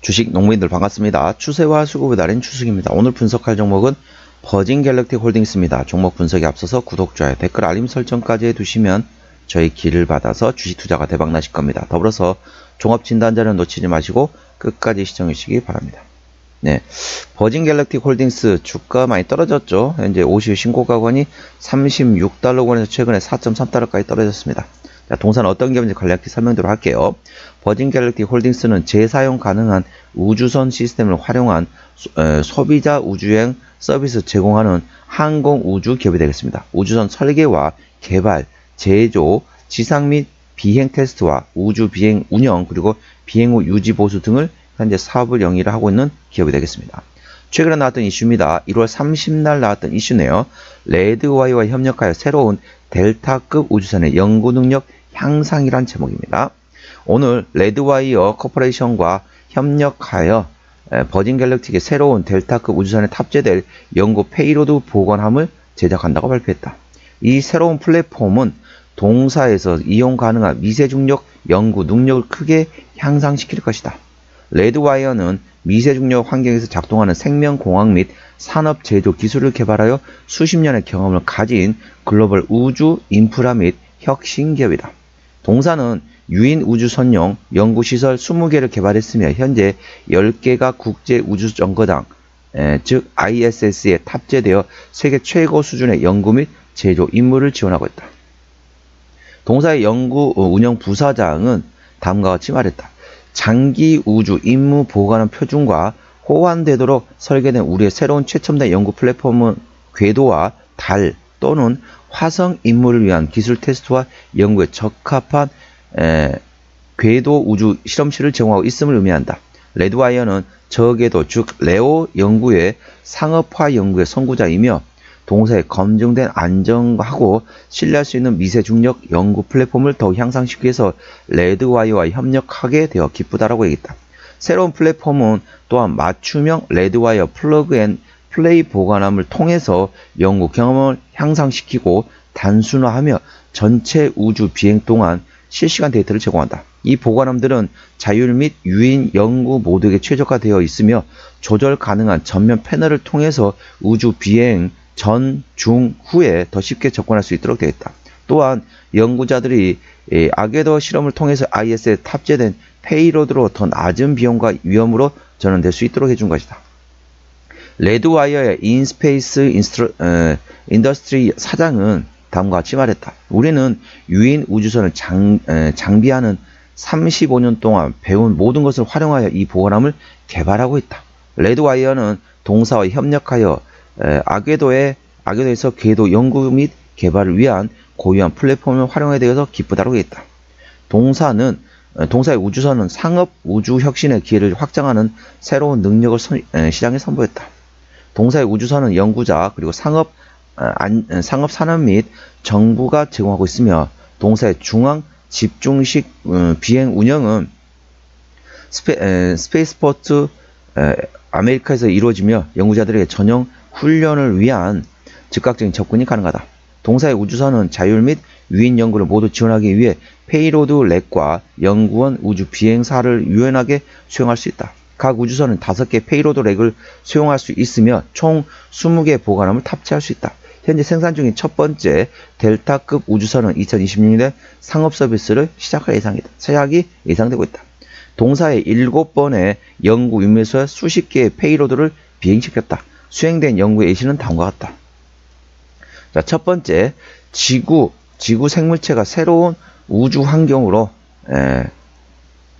주식 농민들 반갑습니다. 추세와 수급을 달인 추석입니다. 오늘 분석할 종목은 버진 갤럭틱 홀딩스입니다. 종목 분석에 앞서서 구독, 좋아요, 댓글, 알림 설정까지 해두시면 저희 길을 받아서 주식 투자가 대박 나실 겁니다. 더불어서 종합 진단 자료 놓치지 마시고 끝까지 시청해 주시기 바랍니다. 네. 버진 갤럭틱 홀딩스 주가 많이 떨어졌죠. 현재 50 신고가관이 36달러권에서 최근에 4.3달러까지 떨어졌습니다. 자, 동사는 어떤 기업인지 간략히 설명드리도록 할게요. 버진 갤럭틱 홀딩스는 재사용 가능한 우주선 시스템을 활용한 소, 에, 소비자 우주여행 서비스 제공하는 항공 우주 기업이 되겠습니다. 우주선 설계와 개발, 제조, 지상 및 비행 테스트와 우주 비행 운영 그리고 비행 후 유지 보수 등을 현재 사업을 영위를 하고 있는 기업이 되겠습니다. 최근에 나왔던 이슈입니다. 1월 30날 나왔던 이슈네요. 레드와이와 협력하여 새로운 델타급 우주선의 연구 능력 향상이란 제목입니다. 오늘 레드와이어 코퍼레이션과 협력하여 버진 갤럭틱의 새로운 델타급 우주선에 탑재될 연구 페이로드 보관함을 제작한다고 발표했다. 이 새로운 플랫폼은 동사에서 이용 가능한 미세 중력 연구 능력을 크게 향상시킬 것이다. 레드와이어는 미세 중력 환경에서 작동하는 생명 공학 및 산업 제조 기술을 개발하여 수십 년의 경험을 가진 글로벌 우주 인프라 및 혁신 기업이다. 동사는 유인 우주선용 연구시설 20개를 개발했으며 현재 10개가 국제 우주 정거장 즉 ISS에 탑재되어 세계 최고 수준의 연구 및 제조 임무를 지원하고 있다. 동사의 연구 운영 부사장은 다음과 같이 말했다. 장기 우주 임무 보관함 표준과 호환되도록 설계된 우리의 새로운 최첨단 연구 플랫폼은 궤도와 달 또는 화성 임무를 위한 기술 테스트와 연구에 적합한 에, 궤도 우주 실험실을 제공하고 있음을 의미한다. 레드와이어는 저궤도 즉 레오 연구의 상업화 연구의 선구자이며 동사에 검증된 안정하고 신뢰할 수 있는 미세 중력 연구 플랫폼을 더욱 향상시키기 위해서 레드와이어와 협력하게 되어 기쁘다라고 얘기했다. 새로운 플랫폼은 또한 맞춤형 레드와이어 플러그 앤 플레이 보관함을 통해서 연구 경험을 향상시키고 단순화하며 전체 우주 비행 동안 실시간 데이터를 제공한다. 이 보관함들은 자율 및 유인 연구 모두에게 최적화되어 있으며 조절 가능한 전면 패널을 통해서 우주 비행 전, 중, 후에 더 쉽게 접근할 수 있도록 되어 있다. 또한 연구자들이 아게더 실험을 통해서 IS에 탑재된 페이로드로 더 낮은 비용과 위험으로 전환될 수 있도록 해준 것이다. 레드와이어의 인스페이스 인더스트리 사장은 다음과 같이 말했다. 우리는 유인 우주선을 장, 에, 장비하는 35년 동안 배운 모든 것을 활용하여 이 보관함을 개발하고 있다. 레드와이어는 동사와 협력하여 에, 아궤도의 아궤도에서 궤도 연구 및 개발을 위한 고유한 플랫폼을 활용에 대해서 기쁘다고 했다. 동사는 동사의 우주선은 상업 우주 혁신의 기회를 확장하는 새로운 능력을 선, 에, 시장에 선보였다. 동사의 우주선은 연구자 그리고 상업 안, 상업 산업 및 정부가 제공하고 있으며 동사의 중앙 집중식 음, 비행 운영은 스페, 에, 스페이스포트 에, 아메리카에서 이루어지며 연구자들에게 전용 훈련을 위한 즉각적인 접근이 가능하다. 동사의 우주선은 자율 및 유인 연구를 모두 지원하기 위해 페이로드 렉과 연구원 우주 비행사를 유연하게 수용할 수 있다. 각 우주선은 5개 페이로드 렉을 수용할 수 있으며 총 20개 보관함을 탑재할 수 있다. 현재 생산 중인 첫 번째 델타급 우주선은 2026년에 상업 서비스를 시작할 예상이다. 시작이 예상되고 있다. 동사의 7번의 연구 임무에서 수십 개의 페이로드를 비행시켰다. 수행된 연구 예시는 다음과 같다. 자, 첫 번째, 지구, 지구 생물체가 새로운 우주 환경으로, 에,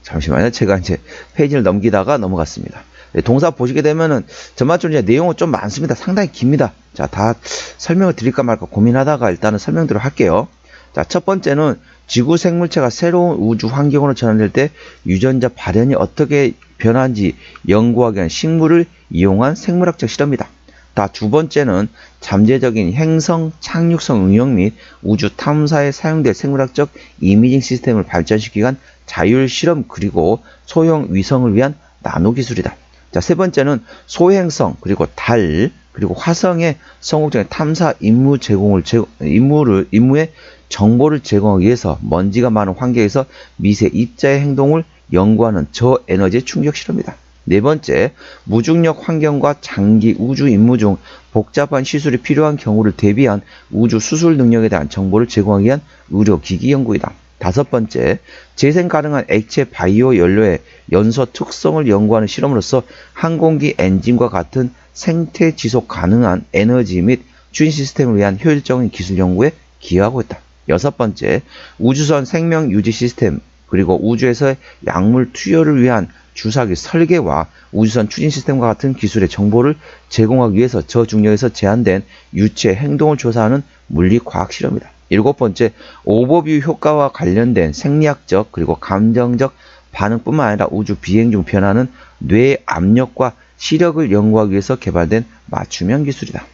잠시만요. 제가 이제 페이지를 넘기다가 넘어갔습니다. 네, 동사 보시게 되면은 전반적으로 이제 내용은 좀 많습니다. 상당히 깁니다. 자, 다 설명을 드릴까 말까 고민하다가 일단은 설명들을 할게요. 자, 첫 번째는 지구 생물체가 새로운 우주 환경으로 전환될 때 유전자 발현이 어떻게 변하는지 연구하기 위한 식물을 이용한 생물학적 실험이다. 다 두 번째는 잠재적인 행성 착륙성 응용 및 우주 탐사에 사용될 생물학적 이미징 시스템을 발전시키기 위한 자율 실험 그리고 소형 위성을 위한 나노 기술이다. 자, 세 번째는 소행성 그리고 달 그리고 화성의 성공적인 탐사 임무 제공을 제, 임무를 임무의 정보를 제공하기 위해서 먼지가 많은 환경에서 미세 입자의 행동을 연구하는 저에너지 충격 실험이다. 네 번째, 무중력 환경과 장기 우주 임무 중 복잡한 시술이 필요한 경우를 대비한 우주 수술 능력에 대한 정보를 제공하기 위한 의료기기 연구이다. 다섯 번째, 재생 가능한 액체 바이오 연료의 연소 특성을 연구하는 실험으로서 항공기 엔진과 같은 생태 지속 가능한 에너지 및 주인 시스템을 위한 효율적인 기술 연구에 기여하고 있다. 여섯 번째, 우주선 생명 유지 시스템 그리고 우주에서의 약물 투여를 위한 주사기 설계와 우주선 추진 시스템과 같은 기술의 정보를 제공하기 위해서 저중력에서 제한된 유체 행동을 조사하는 물리과학 실험이다. 일곱 번째, 오버뷰 효과와 관련된 생리학적 그리고 감정적 반응뿐만 아니라 우주 비행 중 변하는 뇌 압력과 시력을 연구하기 위해서 개발된 맞춤형 기술이다.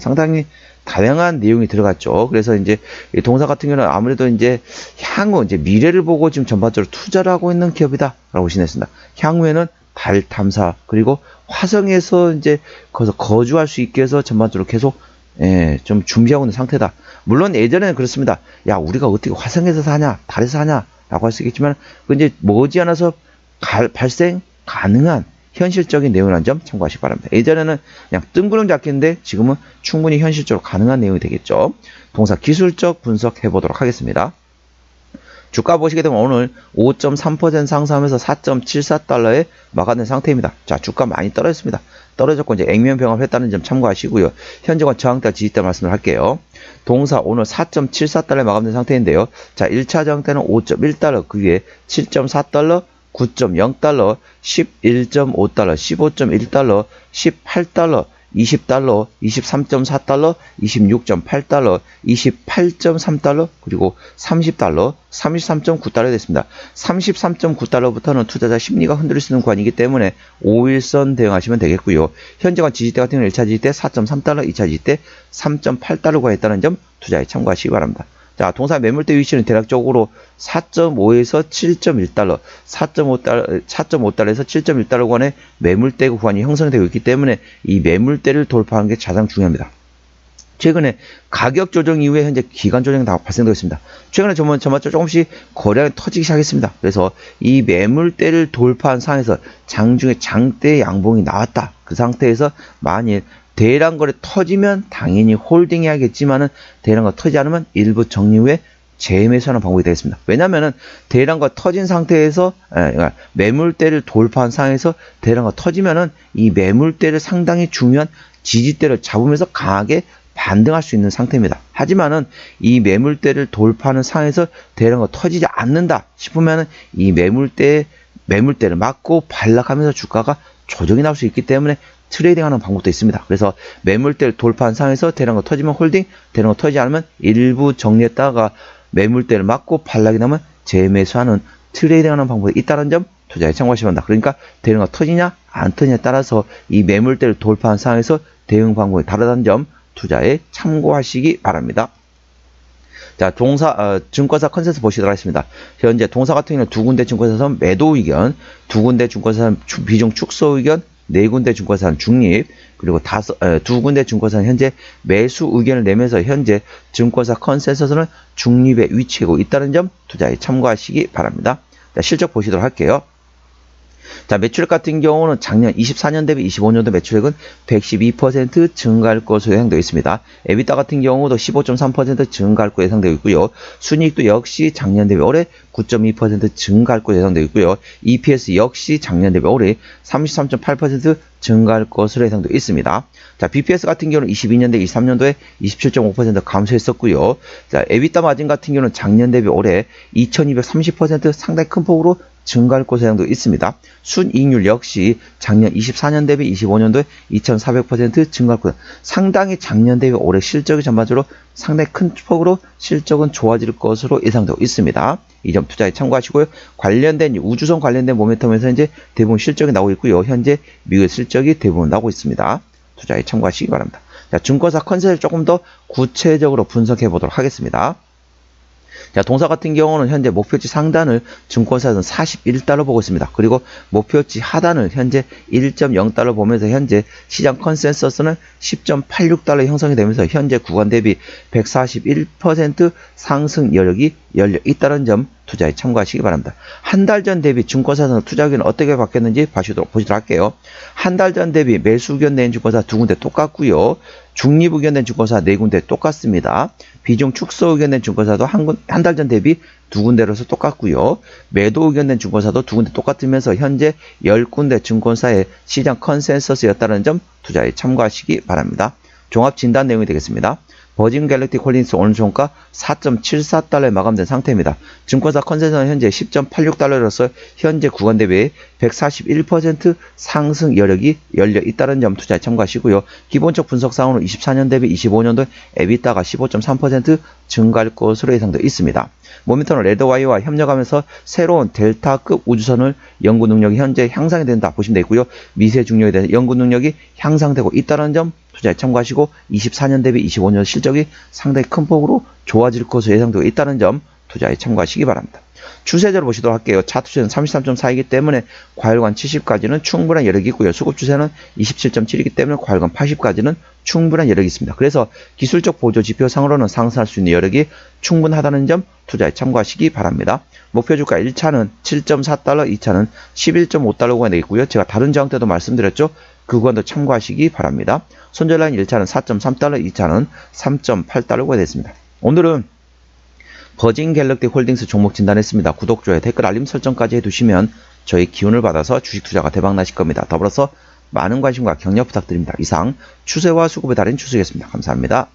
상당히 다양한 내용이 들어갔죠. 그래서 이제 이 동사 같은 경우는 아무래도 이제 향후 이제 미래를 보고 지금 전반적으로 투자를 하고 있는 기업이다라고 지냈습니다. 향후에는 달 탐사 그리고 화성에서 이제 거기서 거주할 수 있게 해서 전반적으로 계속 예, 좀 준비하고 있는 상태다. 물론 예전에는 그렇습니다. 야, 우리가 어떻게 화성에서 사냐, 달에서 사냐라고 할 수 있겠지만, 그 이제 머지않아서 갈- 발생 가능한 현실적인 내용이라는 점 참고하시기 바랍니다. 예전에는 그냥 뜬구름 잡기인데 지금은 충분히 현실적으로 가능한 내용이 되겠죠. 동사 기술적 분석해 보도록 하겠습니다. 주가 보시게 되면 오늘 5.3% 상승하면서 4.74달러에 마감된 상태입니다. 자, 주가 많이 떨어졌습니다. 떨어졌고 이제 액면 병합 했다는 점 참고하시고요. 현재가 저항대 지지대 말씀을 할게요. 동사 오늘 4.74달러에 마감된 상태인데요. 자, 1차 저항대는 5.1달러, 그 위에 7.4달러, 9.0달러, 11.5달러, 15.1달러, 18달러, 20달러, 23.4달러, 26.8달러, 28.3달러, 그리고 30달러, 33.9달러 됐습니다. 33.9달러부터는 투자자 심리가 흔들릴 수 있는 구간이기 때문에 5일선 대응하시면 되겠고요. 현재가 지지대 같은 경우는 1차 지지대 4.3달러, 2차 지지대 3.8달러 구간했다는 점 투자에 참고하시기 바랍니다. 자, 동사 매물대 위치는 대략적으로 4.5에서 7.1달러, 4.5달러, 4.5달러에서 7.1달러 구간의 매물대 구간이 형성되고 있기 때문에 이 매물대를 돌파하는 게 가장 중요합니다. 최근에 가격 조정 이후에 현재 기간 조정이 다 발생되고 있습니다. 최근에 저번 저마저 조금씩 거래가 터지기 시작했습니다. 그래서 이 매물대를 돌파한 상황에서 장중에 장대 양봉이 나왔다. 그 상태에서 만일 대량 거래 터지면 당연히 홀딩 해야겠지만은 대량 거 터지지 않으면 일부 정리 후에 재매수하는 방법이 되겠습니다. 왜냐면은 대량과 터진 상태에서 에, 그러니까 매물대를 돌파한 상황에서 대량과 터지면은 이 매물대를 상당히 중요한 지지대를 잡으면서 강하게 반등할 수 있는 상태입니다. 하지만은 이 매물대를 돌파하는 상황에서 대량과 터지지 않는다 싶으면은 이 매물대 매물대를 막고 반락하면서 주가가 조정이 나올 수 있기 때문에 트레이딩하는 방법도 있습니다. 그래서 매물대를 돌파한 상황에서 대량거 터지면 홀딩, 대량거 터지지 않으면 일부 정리했다가 매물대를 막고 반락이 나면 재매수하는 트레이딩하는 방법이 있다는 점 투자에 참고하시면 합니다. 그러니까 대량거 터지냐 안 터지냐에 따라서 이 매물대를 돌파한 상황에서 대응 방법이 다르다는 점 투자에 참고하시기 바랍니다. 자, 동사, 어, 증권사 컨센스 보시도록 하겠습니다. 현재 동사 같은 경우는 두 군데 증권사에서 매도 의견, 두 군데 증권사는 추- 비중 축소 의견, 네 군데 증권사는 중립, 그리고 다섯, 어, 두 군데 증권사는 현재 매수 의견을 내면서 현재 증권사 컨센서스는 중립에 위치하고 있다는 점 투자에 참고하시기 바랍니다. 자, 실적 보시도록 할게요. 자, 매출액 같은 경우는 작년 24년 대비 25년도 매출액은 112% 증가할 것으로 예상되어 있습니다. 에비타 같은 경우도 15.3% 증가할 것으로 예상되어 있고요. 순이익도 역시 작년 대비 올해 9.2% 증가할 것으로 예상되어 있고요. EPS 역시 작년 대비 올해 33.8% 증가할 것으로 예상되어 있습니다. 자, BPS 같은 경우는 22년 대비 23년도에 27.5% 감소했었고요. 자, 에비타 마진 같은 경우는 작년 대비 올해 2230% 상당히 큰 폭으로 증가할 것으로 예상되어 있습니다. 순이익률 역시 작년 24년 대비 25년도에 2400% 증가할 것. 상당히 작년 대비 올해 실적이 전반적으로 상당히 큰 폭으로 실적은 좋아질 것으로 예상되고 있습니다. 이점 투자에 참고하시고요. 관련된 우주선 관련된 모멘텀에서 이제 대부분 실적이 나오고 있고요. 현재 미국 실적이 대부분 나오고 있습니다. 투자에 참고하시기 바랍니다. 자, 증권사 컨셉을 조금 더 구체적으로 분석해 보도록 하겠습니다. 자, 동사 같은 경우는 현재 목표치 상단을 증권사에서는 41달러 보고 있습니다. 그리고 목표치 하단을 현재 1.0달러 보면서 현재 시장 컨센서스는 10.86달러 형성이 되면서 현재 구간 대비 141% 상승 여력이 열려 있다는 점 투자에 참고하시기 바랍니다. 한 달 전 대비 증권사에서 투자 의견 어떻게 바뀌었는지 보시도록, 보시도록 할게요. 한 달 전 대비 매수 의견 낸 증권사 두 군데 똑같고요. 중립 의견 낸 증권사 네 군데 똑같습니다. 비중 축소 의견 낸 증권사도 한 달 전 대비 두 군데로서 똑같고요. 매도 의견 낸 증권사도 두 군데 똑같으면서 현재 10군데 증권사의 시장 컨센서스였다는 점 투자에 참고하시기 바랍니다. 종합 진단 내용이 되겠습니다. 버진 갤럭틱 홀딩스 오늘 종가 4.74달러에 마감된 상태입니다. 증권사 컨센서는 현재 10.86달러로서 현재 구간 대비 141% 상승 여력이 열려 있다는 점 투자에 참고하시고요. 기본적 분석상으로 24년 대비 25년도 에비타가 15.3% 증가할 것으로 예상되어 있습니다. 모니터는 레드와이와 협력하면서 새로운 델타급 우주선을 연구 능력이 현재 향상이 된다 보시면 되고요. 미세 중력에 대한 연구 능력이 향상되고 있다는 점 투자에 참고하시고 24년 대비 25년 실적이 상당히 큰 폭으로 좋아질 것으로 예상되고 있다는 점 투자에 참고하시기 바랍니다. 추세적으로 보시도록 할게요. 차트 추세는 33.4이기 때문에 과열관 70까지는 충분한 여력이 있고요. 수급 추세는 27.7이기 때문에 과열관 80까지는 충분한 여력이 있습니다. 그래서 기술적 보조 지표상으로는 상승할 수 있는 여력이 충분하다는 점 투자에 참고하시기 바랍니다. 목표 주가 1차는 7.4달러, 2차는 11.5달러 구간이 되겠고요. 제가 다른 저항 때도 말씀드렸죠. 그 구간도 참고하시기 바랍니다. 손절라인 1차는 4.3달러, 2차는 3.8달러 구간이 됐습니다. 오늘은 버진 갤럭틱 홀딩스 종목 진단했습니다. 구독, 좋아요, 댓글 알림 설정까지 해두시면 저희 기운을 받아서 주식 투자가 대박 나실 겁니다. 더불어서 많은 관심과 격려 부탁드립니다. 이상 추세와 수급의 달인 추수겠습니다. 감사합니다.